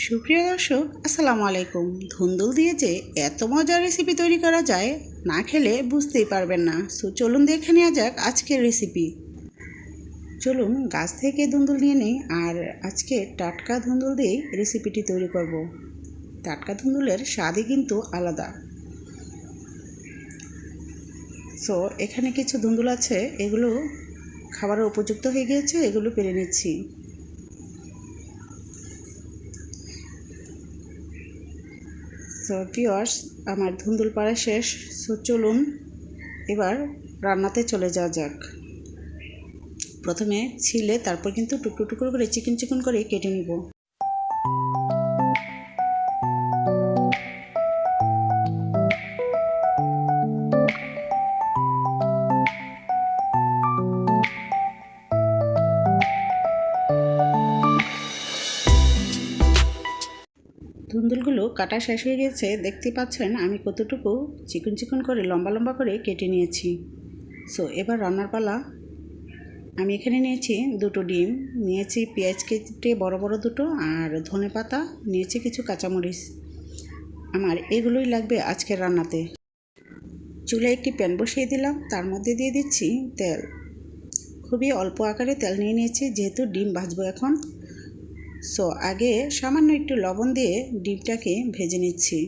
সুপ্রিয় দর্শক, আসসালামু আলাইকুম। ধুন্দুল দিয়ে যে এত মজার রেসিপি তৈরি করা যায়, না খেলে বুঝতেই পারবেন না। সো চলুন দেখে নেওয়া যাক আজকের রেসিপি চলুন গাছ থেকে ধুন্দুল নিয়ে নিই, আর আজকে টাটকা ধুন্দুল দিয়েই রেসিপিটি তৈরি করব। টাটকা ধুন্দুলের স্বাদই কিন্তু আলাদা। সো এখানে কিছু ধুন্দুল আছে, এগুলো খাবারের উপযুক্ত হয়ে গিয়েছে, এগুলো পেরে নিচ্ছি। সো পিওর্স আমার ধুন্দুল পাড়া শেষ। সো চলুন এবার রান্নাতে চলে যাওয়া যাক। প্রথমে ছিলে, তারপর কিন্তু টুকরো টুকরো করে চিকেন চিকেন করে কেটে নিব। ধুন্দুলগুলো কাটা শেষ হয়ে গেছে, দেখতে পাচ্ছেন আমি কতটুকু চিকন চিকন করে লম্বা লম্বা করে কেটে নিয়েছি। সো এবার রান্নার পালা। আমি এখানে নিয়েছি দুটো ডিম, নিয়েছি পেঁয়াজ কেটে বড় বড় দুটো আর ধনে পাতা, নিয়েছি কিছু কাঁচামরিচ। আমার এগুলোই লাগবে আজকের রান্নাতে। চুলায় একটি প্যান বসিয়ে দিলাম, তার মধ্যে দিয়ে দিচ্ছি তেল। খুবই অল্প আকারে তেল নিয়ে নিয়েছি, যেহেতু ডিম ভাজবো এখন। সো আগে সামান্য একটু লবণ দিয়ে ডিমটাকে ভেজে নিচ্ছি।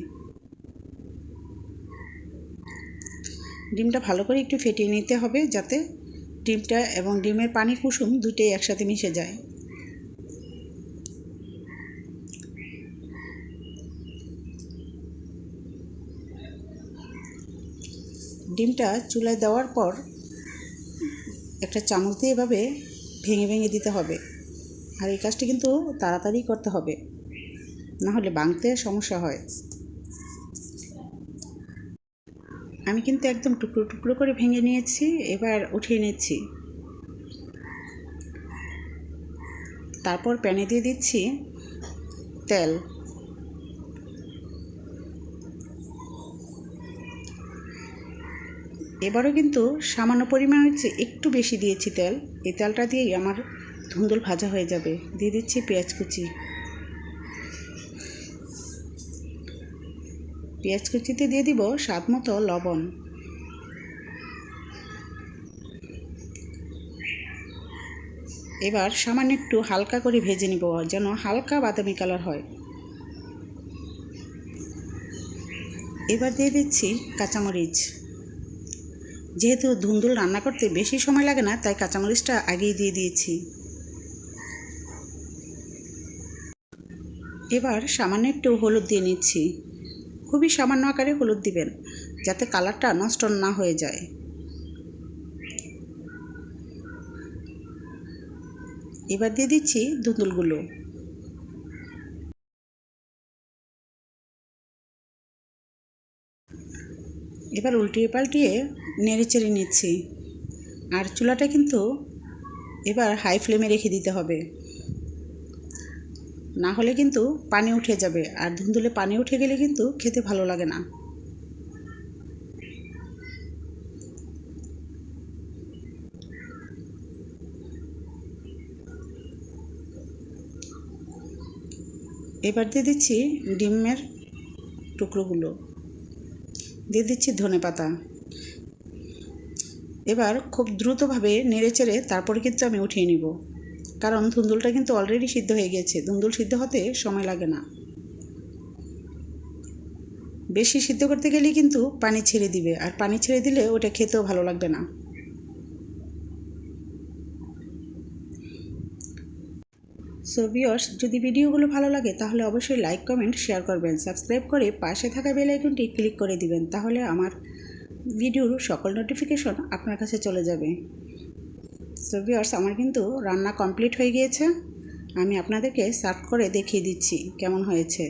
ডিমটা ভালো করে একটু ফেটিয়ে নিতে হবে যাতে ডিমটা এবং ডিমের পানি কুসুম দুটোই একসাথে মিশে যায়। ডিমটা চুলায় দেওয়ার পর একটা চামচ দিয়ে এভাবে ভেঙে ভেঙে দিতে হবে। আর এই কাজটি কিন্তু তাড়াতাড়ি করতে হবে। না হলে বাংতে সমস্যা হয়। আমি কিন্তু একদম টুকরো টুকরো করে ভেঙে নিয়েছি, এবার উঠিয়ে নিচ্ছি। তারপর প্যানে দিয়ে দিচ্ছি তেল। এবারও কিন্তু সামান্য পরিমাণ হচ্ছে একটু বেশি দিয়েছি তেল। এই তেলটা দিয়েই আমার ধুন্দুল ভাজা হয়ে যাবে। দিয়ে দিচ্ছি পেঁয়াজ কুচি। পেঁয়াজ কুচিতে দিয়ে দিব স্বাদ মতো লবণ। এবার সামান্য একটু হালকা করে ভেজে নিব যেন হালকা বাদামি কালার হয়। এবার দিয়ে দিচ্ছি কাঁচামরিচ। যেহেতু ধুন্দুল রান্না করতে বেশি সময় লাগে না, তাই কাঁচামরিচটা আগেই দিয়ে দিয়েছি। এবার সামান্য একটু হলুদ দিয়ে নিচ্ছি। খুবই সামান্য আকারে হলুদ দিবেন, যাতে কালারটা নষ্ট না হয়ে যায়। এবার দিয়ে দিচ্ছি ধুন্দুলগুলো। এবার উল্টিয়ে পাল্টিয়ে নেড়ে চেড়ে নিচ্ছি। আর চুলাটা কিন্তু এবার হাই ফ্লেমে রেখে দিতে হবে। না হলে কিন্তু পানি উঠে যাবে। আর ধুন্দুলে পানি উঠে গেলে কিন্তু খেতে ভালো লাগে না। এবার দিয়ে দিচ্ছি ডিমের টুকরোগুলো। দিয়ে দিচ্ছি ধনে পাতা। এবার খুব দ্রুতভাবে নেড়ে চেড়ে তারপরে কিন্তু আমি উঠিয়ে নিব। কারণ ধুন্দুলটা কিন্তু অলরেডি সিদ্ধ হয়ে গেছে। ধুন্দুল সিদ্ধ হতে সময় লাগে না। বেশি সিদ্ধ করতে গেলেই কিন্তু পানি ছেড়ে দিবে, আর পানি ছেড়ে দিলে ওটা খেতেও ভালো লাগবে না। সো বিয়র্স যদি ভিডিওগুলো ভালো লাগে, তাহলে অবশ্যই লাইক কমেন্ট শেয়ার করবেন। সাবস্ক্রাইব করে পাশে থাকা বেল আইকনটি ক্লিক করে দিবেন, তাহলে আমার ভিডিওর সকল নোটিফিকেশন আপনার কাছে চলে যাবে। সো ভিওর্স আমার কিন্তু রান্না কমপ্লিট হয়ে গিয়েছে। আমি আপনাদেরকে সার্ভ করে দেখিয়ে দিচ্ছি, কেমন হয়েছে।